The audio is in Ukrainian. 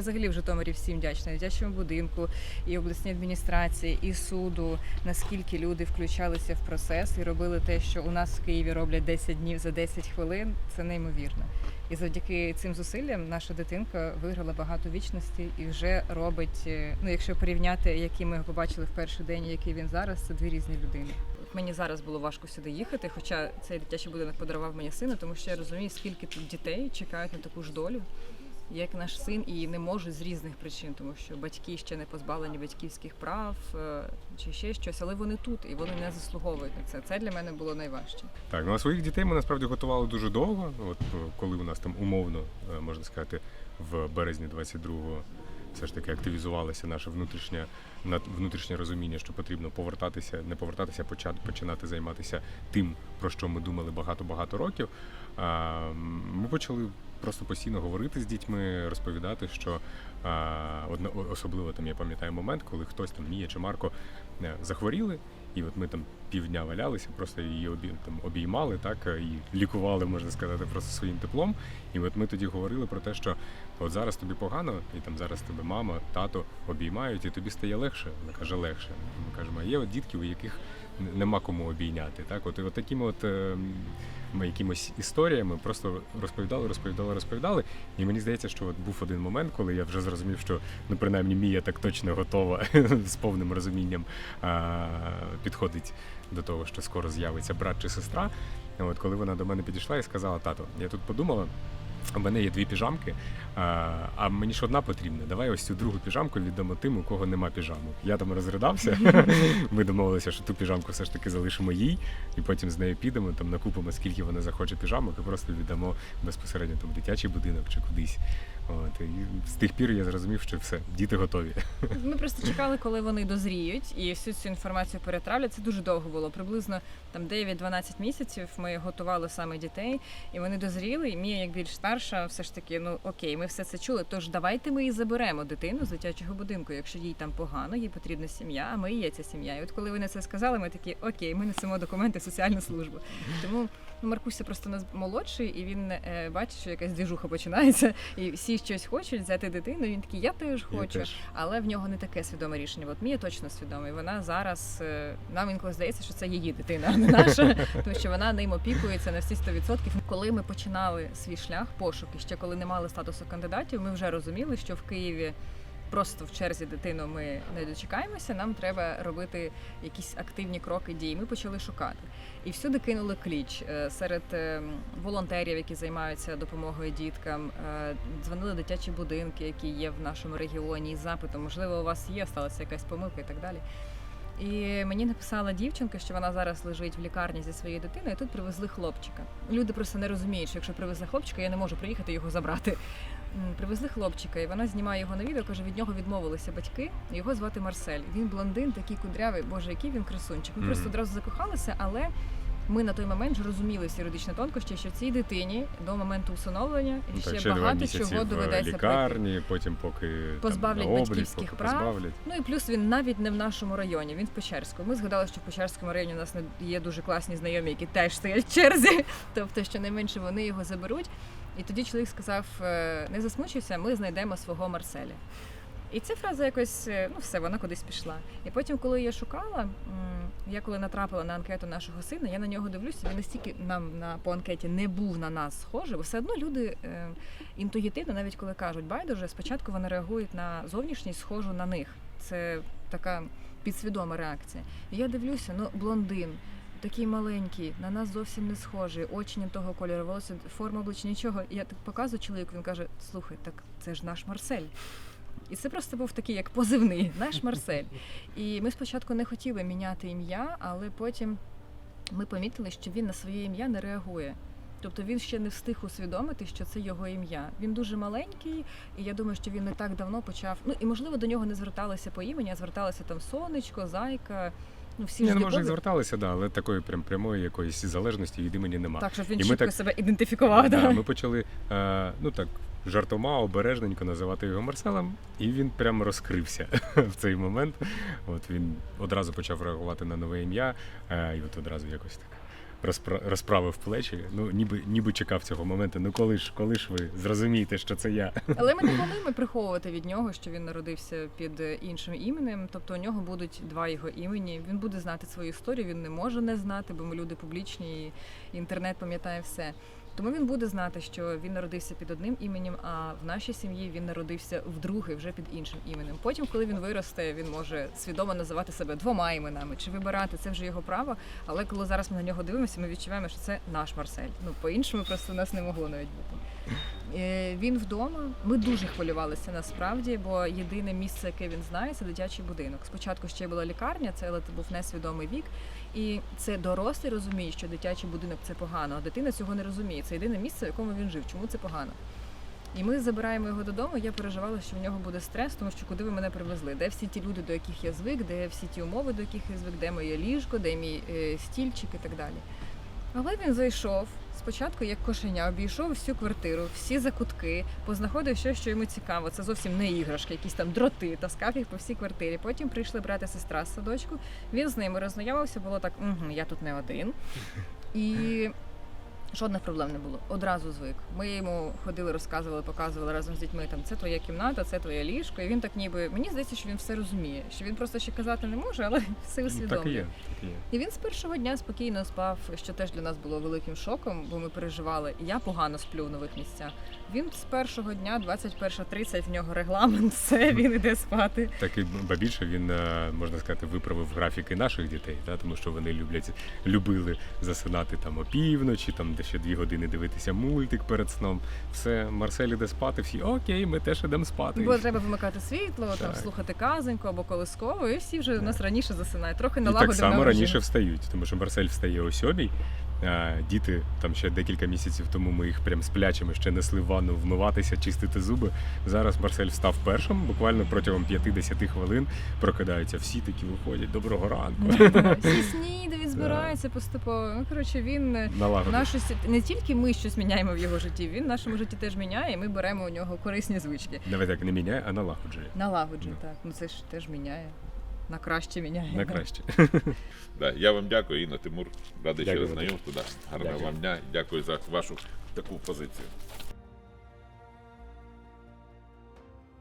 взагалі в Житомирі всім вдячна. Дитячому будинку, і обласній адміністрації, і суду. Наскільки люди включалися в процес і робили те, що у нас в Києві роблять 10 днів за 10 хвилин. Це неймовірно. І завдяки цим зусиллям наша дитинка виграла багато вічності і вже робить. е, Ну, якщо порівняти, який ми побачили в перший день, і який він зараз, це дві різні людини. Мені зараз було важко сюди їхати, хоча цей дитячий будинок подарував мені сина, тому що я розумію, скільки тут дітей чекають на таку ж долю, як наш син, і не можуть з різних причин, тому що батьки ще не позбавлені батьківських прав е, чи ще щось, але вони тут і вони не заслуговують на це. Це для мене було найважче. Так, ну а своїх дітей ми насправді готували дуже довго. От е, коли у нас там умовно, е, можна сказати, в березні 22-го все ж таки активізувалося наше внутрішнє внутрішнє розуміння, що потрібно повертатися, не повертатися, почати починати займатися тим, про що ми думали багато-багато років. А, Ми почали просто постійно говорити з дітьми, розповідати, що особливо там я пам'ятаю момент, коли хтось там Мія чи Марко е, захворіли, і от ми там півдня валялися, просто її обі, там, обіймали, так е, і лікували, можна сказати, просто своїм теплом. І от ми тоді говорили про те, що от зараз тобі погано, і там зараз тебе мама, тато обіймають, і тобі стає легше. Вона каже, легше. Ми кажемо, а є от дітки, у яких нема кому обійняти. Так, от, от такими от е, ми якимось історіями просто розповідали, розповідали, розповідали. І мені здається, що от був один момент, коли я вже зрозумів, що ну принаймні Мія так точно готова з повним розумінням а, підходить до того, що скоро з'явиться брат чи сестра. От коли вона до мене підійшла і сказала: тато, я тут подумала. У мене є дві піжамки, а, мені ж одна потрібна. Давай ось цю другу піжамку віддамо тим, у кого нема піжамок. Я там розридався. Ми домовилися, що ту піжамку все ж таки залишимо їй, і потім з нею підемо, там накупимо, скільки вона захоче піжамок, і просто віддамо безпосередньо там дитячий будинок чи кудись. От, і з тих пір я зрозумів, що все, діти готові. Ми просто чекали, коли вони дозріють, і всю цю інформацію перетравлять. Це дуже довго було. Приблизно там 9-12 місяців ми готували саме дітей, і вони дозріли. І Мія, як більш старша, все ж таки, ну окей, ми все це чули. Тож давайте ми і заберемо дитину з дитячого будинку. Якщо їй там погано, їй потрібна сім'я, а ми і є ця сім'я. І от коли вони це сказали, ми такі окей, ми несемо документи в соціальну службу. Тому ну, Маркуся просто нас молодший, і він е, бачить, що якась двіжуха починається, і всі щось хочуть взяти дитину. І він такий, я теж Я хочу. теж. Але в нього не таке свідоме рішення. От Мія точно свідома. І Вона зараз е, нам інколи здається, що це її дитина, а не наша, тому що вона ним опікується на всі 100%. Коли ми починали свій шлях пошуки, ще коли не мали статусу кандидатів, ми вже розуміли, що в Києві. Просто в черзі дитину ми не дочекаємося. Нам треба робити якісь активні кроки дії. Ми почали шукати і всюди кинули кліч Е, серед е, волонтерів, які займаються допомогою діткам. е, Дзвонили дитячі будинки, які є в нашому регіоні, із запитом, можливо, у вас є, сталася якась помилка і так далі. І мені написала дівчинка, що вона зараз лежить в лікарні зі своєю дитиною. і Тут привезли хлопчика. Люди просто не розуміють, що якщо привезли хлопчика, я не можу приїхати його забрати. Привезли хлопчика, і вона знімає його на відео. каже, від нього відмовилися батьки. Його звати Марсель. Він блондин, такий кудрявий. Боже, який він красунчик. Ми Мгм. просто одразу закохалися, але ми на той момент вже розуміли всі юридичні тонкощі, що цій дитині до моменту усиновлення Ну, ще, багато чого доведеться пройти. потім поки Позбавлять там, на облік, батьківських поки прав. позбавлять. Ну і плюс він навіть не в нашому районі, він в Печерську. Ми згадали, що в Печерському районі у нас є дуже класні знайомі, які теж стоять в черзі. Тобто, що найменше вони його заберуть. І тоді чоловік сказав: «Е, не засмучуйся, ми знайдемо свого Марселя. І ця фраза якось, е, ну все, вона кудись пішла. І потім, коли я шукала, я коли натрапила на анкету нашого сина, я на нього дивлюся, він настільки нам на по анкеті не був на нас схожий, бо все одно люди е, інтуїтивно, навіть коли кажуть байдуже, спочатку вони реагують на зовнішність, схожу на них. Це така підсвідома реакція. І я дивлюся, ну блондин. Такий маленький, на нас зовсім не схожий, очі не того кольору, волосся, форма обличчя, нічого. Я так показую чоловіку, він каже: слухай, так це ж наш Марсель. І це просто був такий як позивний, наш Марсель. І ми спочатку не хотіли міняти ім'я, але потім ми помітили, що він на своє ім'я не реагує. Тобто він ще не встиг усвідомити, що це його ім'я. Він дуже маленький, і я думаю, що він не так давно почав. Ну і можливо до нього не зверталися по імені, а зверталися там сонечко, зайка. Ну всі ж ну може зверталися, да, але такої прям прямої якоїсь залежності від імені нема. Так, щоб він І ми так- себе ідентифікував. Да, Да, ми почали, е, ну так, жартома обережненько називати його Марселем, і він прямо розкрився в цей момент. От він одразу почав реагувати на нове ім'я, е, і от одразу якось так. розпра- Розправив плечі, ну ніби ніби чекав цього моменту. Ну коли ж, коли ж ви зрозумієте, що це я? Але ми не повинні приховувати від нього, що він народився під іншим іменем. Тобто у нього будуть два його імені. Він буде знати свою історію, він не може не знати, бо ми люди публічні, і інтернет пам'ятає все. Тому він буде знати, що він народився під одним іменем, а в нашій сім'ї він народився вдруге вже під іншим іменем. Потім, коли він виросте, він може свідомо називати себе двома іменами чи вибирати це вже його право. Але коли зараз ми на нього дивимося, ми відчуваємо, що це наш Марсель. Ну по-іншому просто нас не могло навіть бути. Е, Він вдома. Ми дуже хвилювалися насправді, бо єдине місце, яке він знає, це дитячий будинок. Спочатку ще була лікарня, це але це був несвідомий вік. І це дорослий розуміє, що дитячий будинок це погано, а дитина цього не розуміє. Це єдине місце, в якому він жив. Чому це погано? І ми забираємо його додому. Я переживала, що в нього буде стрес, тому що куди ви мене привезли? Де всі ті люди, до яких я звик, де всі ті умови, до яких я звик, де моє ліжко, де мій е, стільчик і так далі. Але він зайшов спочатку, як кошеня, обійшов всю квартиру, всі закутки, познаходив щось, що йому цікаво. Це зовсім не іграшки, якісь там дроти, таскав їх по всій квартирі. Потім прийшли брати сестра з садочку. Він з ними роззнайомився, було так, угу, я тут не один. І жодних проблем не було. Одразу звик. Ми йому ходили, розказували, показували разом з дітьми. Там це твоя кімната, це твоє ліжко. І він так ніби мені здається, що він все розуміє. Що він просто ще казати не може, але все Ну, усвідомлює. так і є. Так і є. І він з першого дня спокійно спав, що теж для нас було великим шоком, бо ми переживали. Я погано сплю в нових місцях. Він з першого дня, 21.30, в нього регламент, все, він іде спати. Так і ба більше він е, можна сказати виправив графіки наших дітей, та тому що вони люблять любили засинати там опівночі, там де ще дві години дивитися мультик перед сном. Все, Марсель іде спати, всі окей, ми теж ідемо спати. Бо треба вимикати світло, там слухати казоньку або колискову, і всі вже у нас раніше засинають. Трохи І налагодив так само раніше встають, тому що Марсель встає о сьомій. А Діти там ще декілька місяців тому ми їх прям сплячими ще несли в ванну вмиватися, чистити зуби. Зараз Марсель встав першим, буквально протягом 5-10 хвилин прокидаються. Всі такі виходять. Доброго ранку. Всі снідають, збираються поступово. Ну, коротше, він е, нашу не тільки ми щось міняємо в його житті, він в нашому житті теж міняє, і ми беремо у нього корисні звички. Давай так не міняє, а налагоджує. Налагоджує, так. Ну це ж теж міняє. На краще міняє. На краще. Да, я вам дякую, Інна Тимур. Радий, що знайомство. Да. Гарного вам дня. Дякую за вашу таку позицію.